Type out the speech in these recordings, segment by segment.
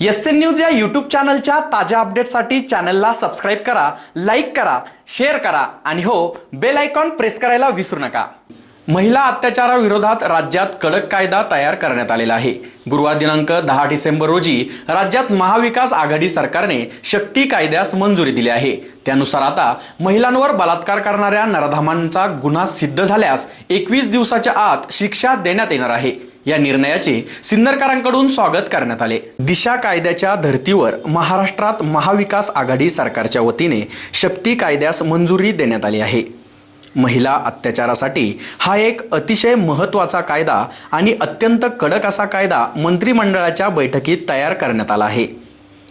S N news या YouTube चॅनलच्या ताज्या अपडेटसाठी चॅनलला सबस्क्राईब करा लाईक करा शेअर करा आणि हो बेल आयकॉन प्रेस करायला विसरू नका. महिला अत्याचाराविरोधात राज्यात कडक कायदा तयार करण्यात आलेला आहे. गुरुवार दिनांक दहा डिसेंबर रोजी राज्यात महाविकास आघाडी सरकारने शक्ती कायद्यास मंजुरी दिली आहे. त्यानुसार आता महिलांवर बलात्कार करणाऱ्या नराधामांचा गुन्हा सिद्ध झाल्यास एकवीस दिवसाच्या आत शिक्षा देण्यात येणार आहे. या निर्णयाचे सिन्नरकरांकडून स्वागत करण्यात आले. दिशा कायद्याच्या धर्तीवर महाराष्ट्रात महाविकास आघाडी सरकारच्या वतीने शक्ती कायद्यास मंजुरी देण्यात आली आहे. महिला अत्याचारासाठी हा एक अतिशय महत्त्वाचा कायदा आणि अत्यंत कडक असा कायदा मंत्रिमंडळाच्या बैठकीत तयार करण्यात आला आहे.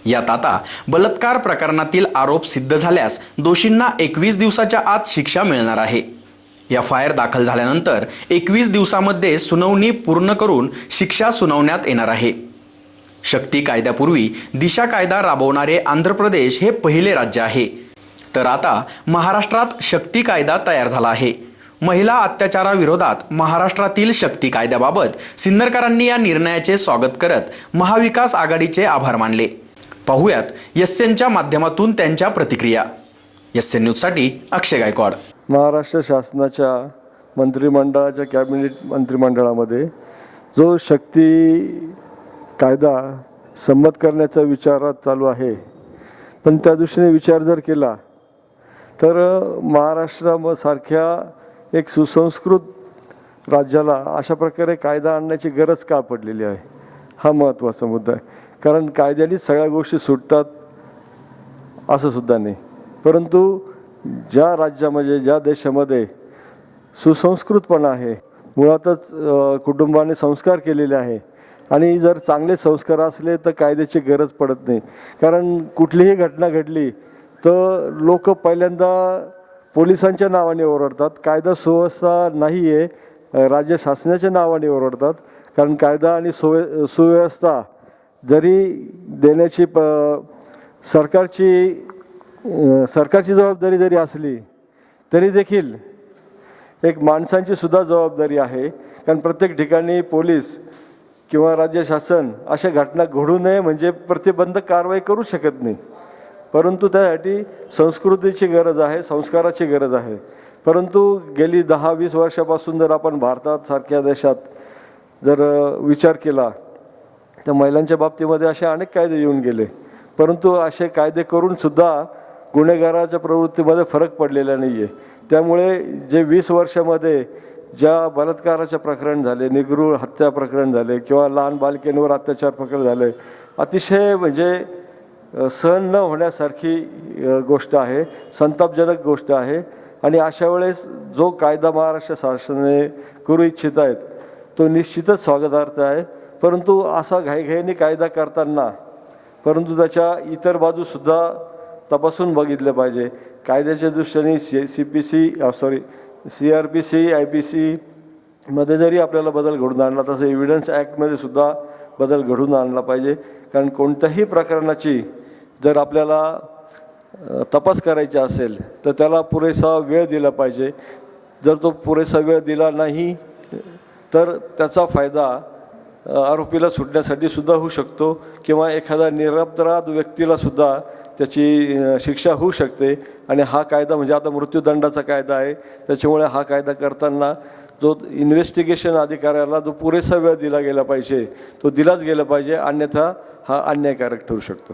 यात आता बलात्कार प्रकरणातील आरोप सिद्ध झाल्यास दोषींना एकवीस दिवसाच्या आत शिक्षा मिळणार आहे. एफ आय आर दाखल झाल्यानंतर एकवीस दिवसामध्ये सुनावणी पूर्ण करून शिक्षा सुनावण्यात येणार आहे. शक्ती कायद्यापूर्वी दिशा कायदा राबवणारे आंध्र प्रदेश हे पहिले राज्य आहे. तर आता महाराष्ट्रात शक्ती कायदा तयार झाला आहे. महिला अत्याचाराविरोधात महाराष्ट्रातील शक्ती कायद्याबाबत सिन्नरकरांनी या निर्णयाचे स्वागत करत महाविकास आघाडीचे आभार मानले. पाहूयात एस माध्यमातून त्यांच्या प्रतिक्रिया. एस एन न्यूजसाठी अक्षय गायकवाड. महाराष्ट्र शासनाच्या मंत्रिमंडळाच्या कॅबिनेट मंत्रिमंडळामध्ये जो शक्ती कायदा संमत करण्याचा विचारात चालू आहे. पण त्या दृष्टीने विचार जर केला तर महाराष्ट्रासारख्या एक सुसंस्कृत राज्याला अशा प्रकारे कायदा आणण्याची गरज का पडलेली आहे? हा महत्त्वाचा मुद्दा आहे. कारण कायद्यानेच सगळ्या गोष्टी सुटतात असं सुद्धा नाही. परंतु ज्या राज्यामध्ये ज्या देशामध्ये सुसंस्कृतपणा आहे मुळातच कुटुंबाने संस्कार केलेले आहे आणि जर चांगले संस्कार असले तर कायद्याची गरज पडत नाही. कारण कुठलीही घटना घडली तर लोक पहिल्यांदा पोलिसांच्या नावाने ओरडतात कायदा सुव्यवस्था नाही आहे राज्य शासनाच्या नावाने ओरडतात कारण कायदा आणि सुव्य सुव्यवस्था जरी देण्याची प सरकारची सरकारची जबाबदारी जरी असली तरी देखील एक माणसांची सुद्धा जबाबदारी आहे. कारण प्रत्येक ठिकाणी पोलीस किंवा राज्य शासन अशा घटना घडू नये म्हणजे प्रतिबंधक कारवाई करू शकत नाही. परंतु त्यासाठी संस्कृतीची गरज आहे संस्काराची गरज आहे. परंतु गेली दहा वीस वर्षापासून जर आपण भारतात सारख्या देशात जर विचार केला तर महिलांच्या बाबतीमध्ये असे अनेक कायदे येऊन गेले. परंतु असे कायदे करूनसुद्धा गुन्हेगाराच्या प्रवृत्तीमध्ये फरक पडलेला नाही आहे त्यामुळे जे वीस वर्षामध्ये ज्या बलात्काराचे प्रकरण झाले निगरूळ हत्या प्रकरण झाले किंवा लहान बालकेंवर अत्याचार प्रकरण झाले अतिशय म्हणजे सहन न होण्यासारखी गोष्ट आहे संतापजनक गोष्ट आहे. आणि अशा वेळेस जो कायदा महाराष्ट्र शासनाने करू इच्छित आहेत तो निश्चितच स्वागतार्थ आहे. परंतु असा घाईघाईने कायदा करताना परंतु त्याच्या इतर बाजूसुद्धा तपासून बघितले पाहिजे. कायद्याच्या दृष्टीने C C P C sorry C R P C I P C मध्ये जरी आपल्याला बदल घडून आणला तसं एव्हिडन्स ॲक्टमध्ये सुद्धा बदल घडून आणला पाहिजे. कारण कोणत्याही प्रकरणाची जर आपल्याला तपास करायची असेल तर त्याला पुरेसा वेळ दिला पाहिजे. जर तो पुरेसा वेळ दिला नाही तर त्याचा फायदा आरोपीला सुटण्यासाठी सुद्धा होऊ शकतो किंवा एखाद्या निरपराध व्यक्तीला सुद्धा त्याची शिक्षा होऊ शकते. आणि हा कायदा म्हणजे आता मृत्यूदंडाचा कायदा आहे. त्याच्यामुळे हा कायदा करताना जो इन्व्हेस्टिगेशन अधिकाऱ्याला जो पुरेसा वेळ दिला गेला पाहिजे तो दिलाच गेला पाहिजे. अन्यथा हा अन्यायकारक ठरू शकतो.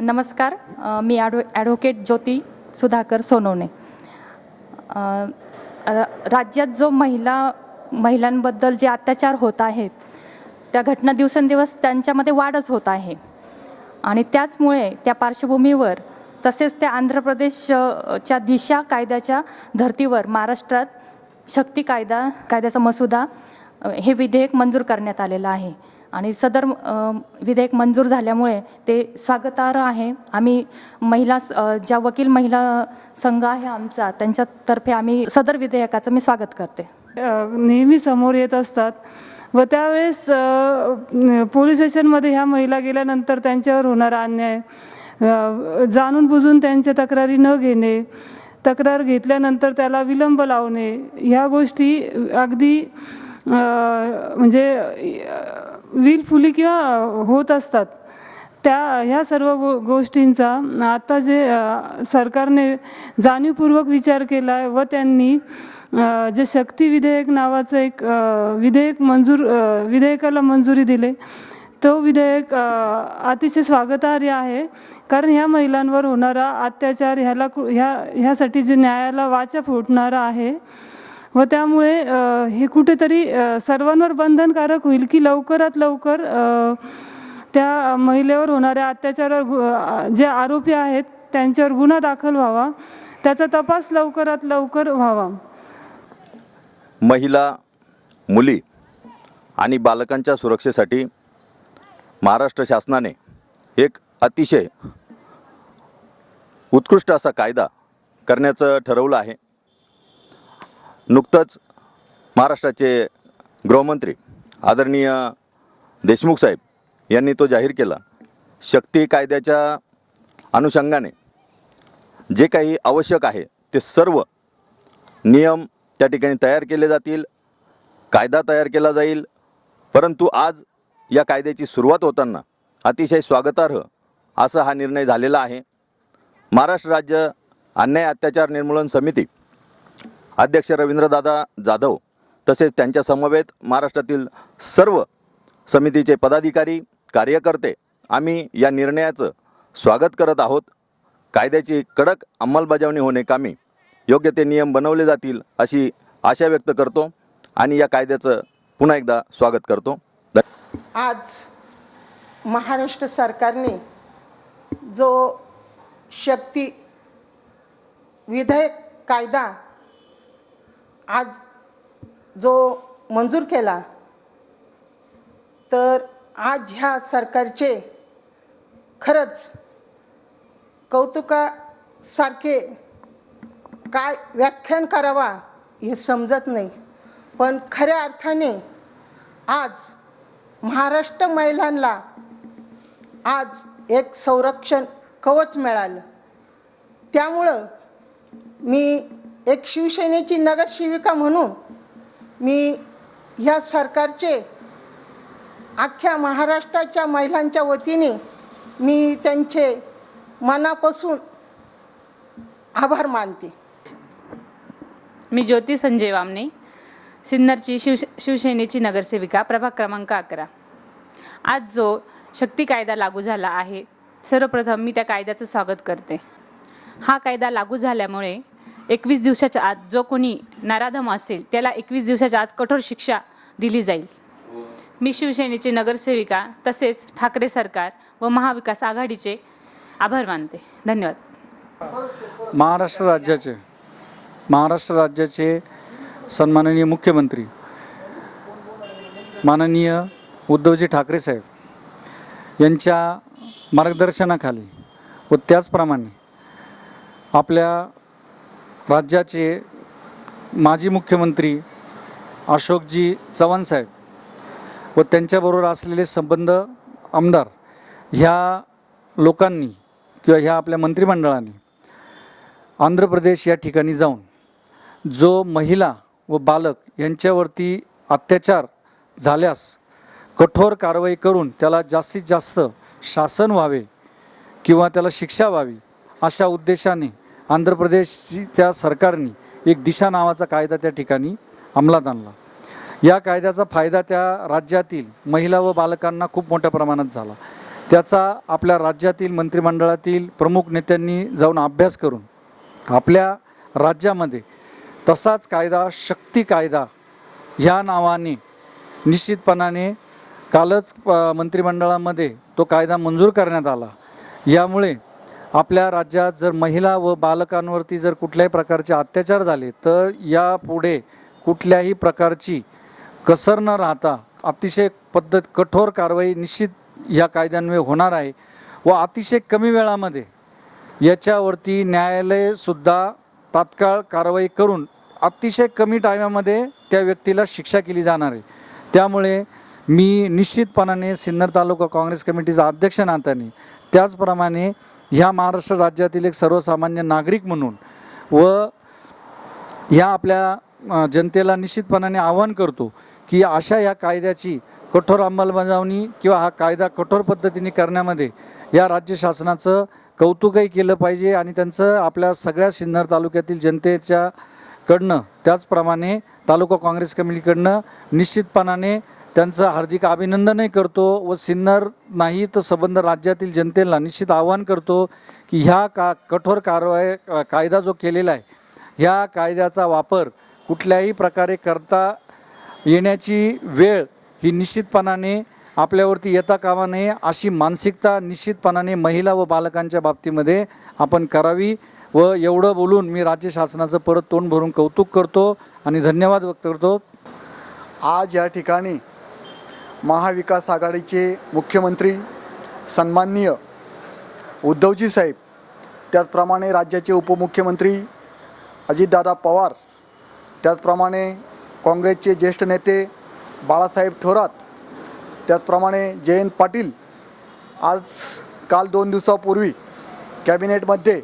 नमस्कार. मी ॲडव ॲडव्होकेट ज्योती सुधाकर सोनवणे. राज्यात जो महिला महिलांबद्दल जे अत्याचार होत आहेत त्या घटना दिवसेंदिवस त्यांच्यामध्ये वाढच होत आहे. आणि त्याचमुळे त्या पार्श्वभूमीवर तसेच त्या आंध्र प्रदेशच्या दिशा कायद्याच्या धर्तीवर महाराष्ट्रात शक्ती कायदा कायद्याचा मसुदा हे विधेयक मंजूर करण्यात आलेलं आहे. आणि सदर विधेयक मंजूर झाल्यामुळे ते स्वागतार्ह आहे. आम्ही महिला ज्या वकील महिला संघ आहे आमचा त्यांच्यातर्फे आम्ही सदर विधेयकाचं मी स्वागत करते. नेहमी समोर येत असतात. व त्यावेळेस पोलीस स्टेशनमध्ये ह्या महिला गेल्यानंतर त्यांच्यावर होणारा अन्याय जाणून बुजून त्यांच्या तक्रारी न घेणे तक्रार घेतल्यानंतर त्याला विलंब लावणे ह्या गोष्टी अगदी म्हणजे विलफुली किंवा होत असतात. त्या ह्या सर्व गो गोष्टींचा आता जे सरकारने जाणीवपूर्वक विचार केला आहे व त्यांनी जे शक्ती विधेयक नावाचं एक विधेयक मंजूर विधेयकाला मंजुरी दिली. तो विधेयक अतिशय स्वागतार्ह आहे. कारण ह्या महिलांवर होणारा अत्याचार ह्याला कु- ह्या ह्यासाठी जे न्यायाला वाचा फुटणारा आहे. व त्यामुळे हे कुठेतरी सर्वांवर बंधनकारक होईल की लवकरात लवकर त्या महिलेवर होणाऱ्या अत्याचारावर गु- जे आरोपी आहेत त्यांच्यावर गुन्हा दाखल व्हावा. त्याचा तपास लवकरात लवकर व्हावा. महिला मुली आणि बालकांच्या सुरक्षेसाठी महाराष्ट्र शासनाने एक अतिशय उत्कृष्ट असा कायदा करण्याचं ठरवलं आहे. नुकतंच महाराष्ट्राचे गृहमंत्री आदरणीय देशमुख साहेब यांनी तो जाहीर केला. शक्ती कायद्याच्या अनुषंगाने जे काही आवश्यक आहे ते सर्व नियम त्या ठिकाणी तयार केले जातील कायदा तयार केला जाईल. परंतु आज या कायद्याची सुरुवात होताना अतिशय स्वागतार्ह असा हा निर्णय झालेला आहे. महाराष्ट्र राज्य अन्याय अत्याचार निर्मूलन समिती अध्यक्ष रवींद्रदादा जाधव तसेच त्यांच्या समवेत महाराष्ट्रातील सर्व समितीचे पदाधिकारी कार्यकर्ते आम्ही या निर्णयाचं स्वागत करत आहोत. कायद्याची कडक अंमलबजावणी होणे कामी योग्य ते नियम बनवले जातील अशी आशा व्यक्त करतो आणि या कायद्याचं पुन्हा एकदा स्वागत करतो. आज महाराष्ट्र सरकारने जो शक्ती विधेयक कायदा आज जो मंजूर केला तर आज ह्या सरकारचे खरंच कौतुकासारखे काय व्याख्यान करावा हे समजत नाही. पण खऱ्या अर्थाने आज महाराष्ट्र महिलांना आज एक संरक्षण कवच मिळालं. त्यामुळं मी एक शिवसेनेची नगरसेविका म्हणून मी ह्या सरकारचे अख्ख्या महाराष्ट्राच्या महिलांच्या वतीने मी त्यांचे मनापासून आभार मानते. मी ज्योती संजय वामने सिन्नरची शिव शिवसेनेची नगरसेविका प्रभाग क्रमांक अकरा. आज जो शक्ती कायदा लागू झाला आहे सर्वप्रथम मी त्या कायद्याचं स्वागत करते. हा कायदा लागू झाल्यामुळे एकवीस दिवसाच्या आत जो कोणी नराधम असेल त्याला एकवीस दिवसाच्या आत कठोर शिक्षा दिली जाईल. मी शिवसेनेची नगरसेविका तसेच ठाकरे सरकार व महाविकास आघाडीचे आभार मानते. धन्यवाद. महाराष्ट्र राज्याचे महाराष्ट्र राज्याचे सन्माननीय मुख्यमंत्री माननीय उद्धवजी ठाकरे साहेब यांच्या मार्गदर्शनाखाली व त्याचप्रमाणे आपल्या राज्याचे माजी मुख्यमंत्री अशोकजी चव्हाण साहेब व त्यांच्याबरोबर असलेले संबंध आमदार ह्या लोकांनी किंवा ह्या आपल्या मंत्रिमंडळाने आंध्र प्रदेश या ठिकाणी जाऊन जो महिला व बालक यांच्यावरती अत्याचार झाल्यास कठोर कारवाई करून त्याला जास्तीत जास्त शासन व्हावे किंवा त्याला शिक्षा व्हावी अशा उद्देशाने आंध्र प्रदेशच्या सरकारने एक दिशा नावाचा कायदा त्या ठिकाणी अंमलात आणला. या कायद्याचा फायदा त्या राज्यातील महिला व बालकांना खूप मोठ्या प्रमाणात झाला. त्याचा आपल्या राज्यातील मंत्रिमंडळातील प्रमुख नेत्यांनी जाऊन अभ्यास करून आपल्या राज्यामध्ये तसाच कायदा शक्ती कायदा ह्या नावाने निश्चितपणाने कालच मंत्रिमंडळामध्ये तो कायदा मंजूर करण्यात आला. यामुळे आपल्या राज्यात जर महिला व बालकांवरती जर कुठल्याही प्रकारचे अत्याचार झाले तर यापुढे कुठल्याही प्रकारची कसर न राहता अतिशय पद्धत कठोर कारवाई निश्चित या कायद्यान्वये होणार आहे व अतिशय कमी वेळामध्ये याच्यावरती न्यायालयसुद्धा तात्काळ कारवाई करून अतिशय कमी टायमामध्ये त्या व्यक्तीला शिक्षा केली जाणार आहे. त्यामुळे मी निश्चितपणाने सिन्नर तालुका काँग्रेस कमिटीचा अध्यक्ष नात्याने त्याचप्रमाणे ह्या महाराष्ट्र राज्यातील एक सर्वसामान्य नागरिक म्हणून व ह्या आपल्या जनतेला निश्चितपणाने आवाहन करतो की अशा या कायद्याची कठोर अंमलबजावणी किंवा हा कायदा कठोर पद्धतीने करण्यामध्ये या राज्य शासनाचं कौतुकही केलं पाहिजे आणि त्यांचं आपल्या सगळ्या सिन्नर तालुक्यातील जनतेच्या कडनं त्याचप्रमाणे तालुका काँग्रेस कमिटीकडनं निश्चितपणाने त्यांचं हार्दिक अभिनंदनही करतो व सिन्नर नाही तर संबंध राज्यातील जनतेला निश्चित आवाहन करतो की ह्या का कठोर कारवाई कायदा जो केलेला आहे ह्या कायद्याचा वापर कुठल्याही प्रकारे करता येण्याची वेळ ही निश्चितपणाने आपल्यावरती येता कामा नये अशी मानसिकता निश्चितपणाने महिला व बालकांच्या बाबतीमध्ये आपण करावी व एवढं बोलून मी राज्य शासनाचं परत तोंड भरून कौतुक करतो आणि धन्यवाद व्यक्त करतो. आज या ठिकाणी महाविकास आघाडीचे मुख्यमंत्री सन्माननीय उद्धवजी साहेब त्याचप्रमाणे राज्याचे उपमुख्यमंत्री अजितदादा पवार त्याचप्रमाणे काँग्रेसचे ज्येष्ठ नेते बाळासाहेब थोरात त्याचप्रमाणे जयंत पाटील आज काल दोन दिवसापूर्वी कॅबिनेटमध्ये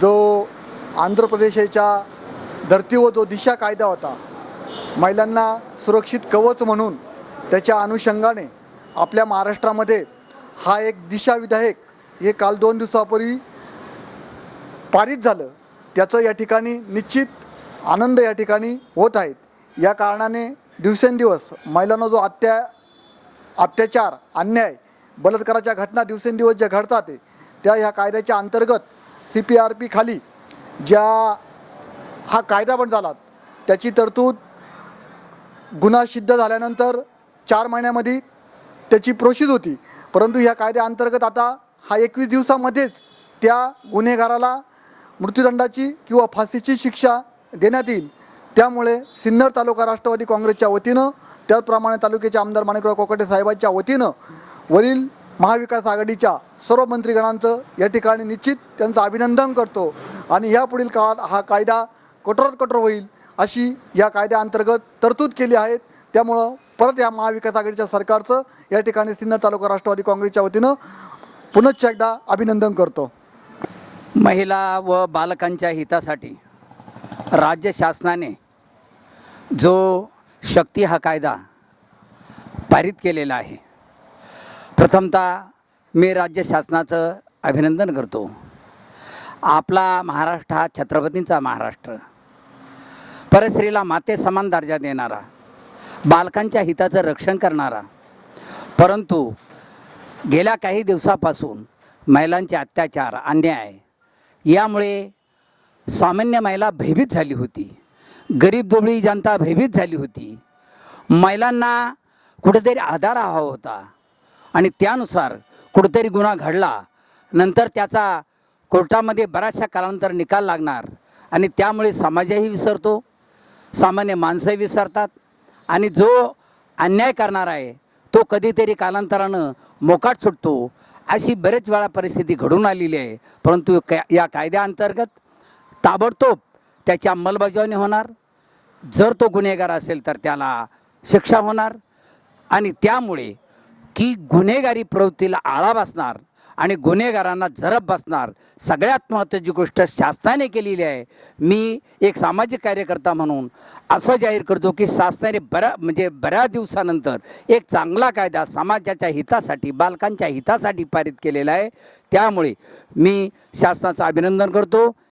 जो आंध्र प्रदेशाच्या धर्तीवर जो दिशा कायदा होता महिलांना सुरक्षित कवच म्हणून त्याच्या अनुषंगाने आपल्या महाराष्ट्रामध्ये हा एक दिशा विधायक हे काल दोन दिवसापूर्वी पारित झालं. त्याचं या ठिकाणी निश्चित आनंद या ठिकाणी होत आहेत. या कारणाने दिवसेंदिवस महिलांना जो अत्या अत्याचार अन्याय बलात्काराच्या घटना दिवसेंदिवस ज्या घडतात त्या ह्या कायद्याच्या अंतर्गत सी पी आर पी खाली ज्या हा कायदा पण झाला त्याची तरतूद गुन्हा सिद्ध झाल्यानंतर चार महिन्यामध्ये त्याची प्रोसेस होती. परंतु ह्या कायद्याअंतर्गत आता हा एकवीस दिवसामध्येच त्या गुन्हेगाराला मृत्यूदंडाची किंवा फाशीची शिक्षा देण्यात येईल. त्यामुळे सिन्नर तालुका राष्ट्रवादी काँग्रेसच्या वतीनं त्याचप्रमाणे तालुक्याचे आमदार माणिकराव कोकटे साहेबांच्या वतीनं वरील महाविकास आघाडीच्या सर्व मंत्रीगणांचं या ठिकाणी निश्चित त्यांचं अभिनंदन करतो. आणि यापुढील काळात हा कायदा कठोरात कठोर होईल अशी या कायद्याअंतर्गत तरतूद केली आहे. त्यामुळं परत या महाविकास आघाडीच्या सरकारचं या ठिकाणी सिन्नर तालुका राष्ट्रवादी काँग्रेसच्या वतीनं पुनश्च एकदा अभिनंदन करतो. महिला व बालकांच्या हितासाठी राज्य शासनाने जो शक्ती हा कायदा पारित केलेला आहे प्रथमतः मी राज्य शासनाचं अभिनंदन करतो. आपला महाराष्ट्र हा छत्रपतींचा महाराष्ट्र. परस्त्रीला माते समान दर्जा देणारा बालकांच्या हिताचं रक्षण करणारा परंतु गेल्या काही दिवसापासून महिलांचे अत्याचार अन्याय यामुळे सामान्य महिला भयभीत झाली होती. गरीब दुबळी जनता भयभीत झाली होती. महिलांना कुठेतरी आधार हवा होता. आणि त्यानुसार कुठेतरी गुन्हा घडला. नंतर त्याचा कोर्टामध्ये बऱ्याचशा कालांतर निकाल लागणार. आणि त्यामुळे समाजही विसरतो. सामान्य माणसंही विसरतात. आणि जो अन्याय करणार आहे तो कधीतरी कालांतरानं मोकाट सुटतो. अशी बरेच वेळा परिस्थिती घडून आलेली आहे. परंतु क या कायद्याअंतर्गत ताबडतोब त्याची अंमलबजावणी होणार. जर तो गुन्हेगार असेल तर त्याला शिक्षा होणार. आणि त्यामुळे की गुन्हेगारी प्रवृत्तीला आळा बसणार आणि गुन्हेगारांना झरप बसणार. सगळ्यात महत्त्वाची गोष्ट शासनाने केलेली आहे. मी एक सामाजिक कार्यकर्ता म्हणून असं जाहीर करतो की शासनाने बऱ्या म्हणजे बऱ्याच दिवसानंतर एक चांगला कायदा समाजाच्या हितासाठी बालकांच्या हितासाठी पारित केलेला आहे. त्यामुळे मी शासनाचं अभिनंदन करतो.